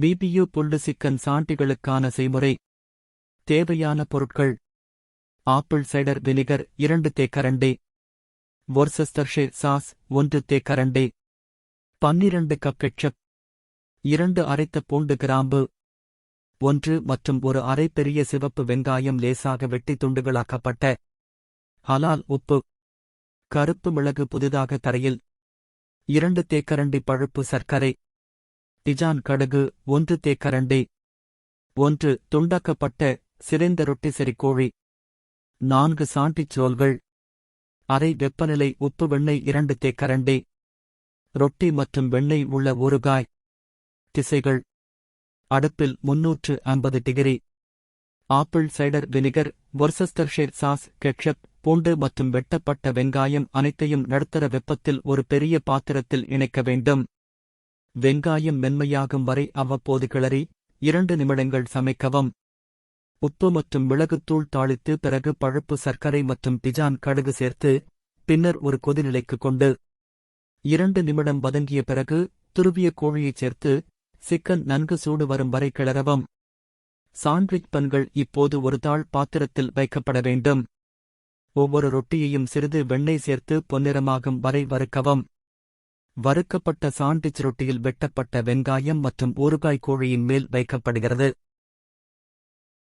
பிபியு புல்லு சிக்கன் சாண்டிகளுக்கான செய்முறை. தேவையான பொருட்கள். ஆப்பிள் சைடர் வினிகர் இரண்டு தேக்கரண்டே. வொர்சஸ்டர்ஷே சாஸ் ஒன்று தேக்கரண்டே. பன்னிரண்டு கப் கெட்சப் இரண்டு அரைத்த பூண்டு கிராம்பு. ஒன்று மற்றும் ஒரு அரை பெரிய சிவப்பு வெங்காயம் லேசாக வெட்டி துண்டுகளாக்கப்பட்ட. ஹலால் உப்பு. கருப்பு மிளகு புதிதாக தரையில். இரண்டு தேக்கரண்டி பழுப்பு சர்க்கரை. டிஜான் கடுகு ஒன்று தேக்கரண்டி ஒன்று துண்டாக்கப்பட்ட சிறைந்த ரொட்டி செரிக்கோழி. நான்கு சாண்டிச் சோல்கள். அரை வெப்பநிலை உப்பு வெண்ணெய் இரண்டு தேக்கரண்டி ரொட்டி மற்றும் வெண்ணெய் உள்ள ஊறுகாய் திசைகள். அடுப்பில் முன்னூற்று ஐம்பது degree. Apple cider vinegar Worcestershire sauce ketchup பூண்டு மற்றும் வெட்டப்பட்ட வெங்காயம் அனைத்தையும் நடுத்தர வெப்பத்தில் ஒரு பெரிய பாத்திரத்தில் இணைக்க வேண்டும். வெங்காயம் மென்மையாகும் வரை அவ்வப்போது கிளறி இரண்டு நிமிடங்கள் சமைக்கவும். உப்பு மற்றும் மிளகுத்தூள் தாளித்து பிறகு பழுப்பு சர்க்கரை மற்றும் பிஜான் கடுகு சேர்த்து பின்னர் ஒரு கொதிநிலைக்கு கொண்டு இரண்டு நிமிடம் வதங்கிய பிறகு துருவிய கோழியைச் சேர்த்து சிக்கன் நன்கு சூடு வரும் வரை கிளறவும். சாண்ட்விச் பன்கள் இப்போது ஒரு தாள் பாத்திரத்தில் வைக்கப்பட வேண்டும். ஒவ்வொரு ரொட்டியையும் சிறிது வெண்ணெய் சேர்த்து பொன்னிறமாகும் வரை வறுக்கவும். வறுக்கப்பட்ட சாண்டிச் ரொட்டியில் வெட்டப்பட்ட வெங்காயம் மற்றும் ஊறுகாய் கோழியின் மேல் வைக்கப்படுகிறது.